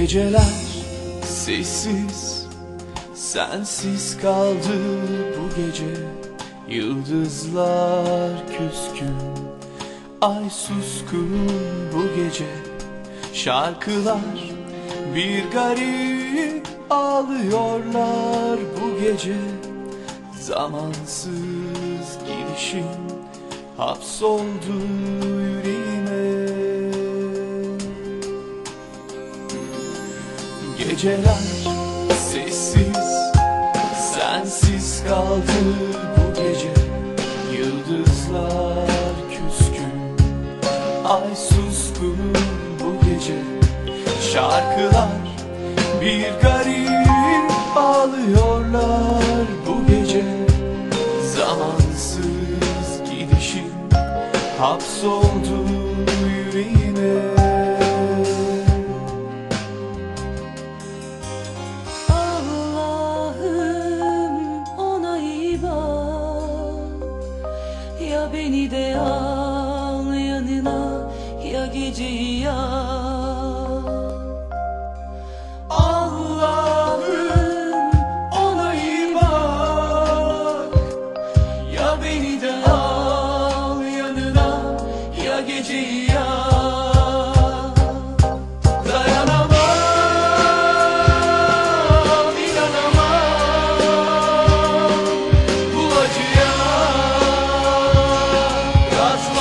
Geceler. Sessiz, sensiz kaldı bu gece. Yıldızlar küskün, ay suskun bu gece. Şarkılar bir garip ağlıyorlar bu gece. Zamansız gidişin hapsoldu yüreğime Geceler sessiz, sensiz kaldı bu gece. Yıldızlar küskün, ay suskun bu gece. Şarkılar bir garip ağlıyorlar bu gece. Zamansız gidişin hapsoldu Ya beni de al yanına Ya geceyi yal God's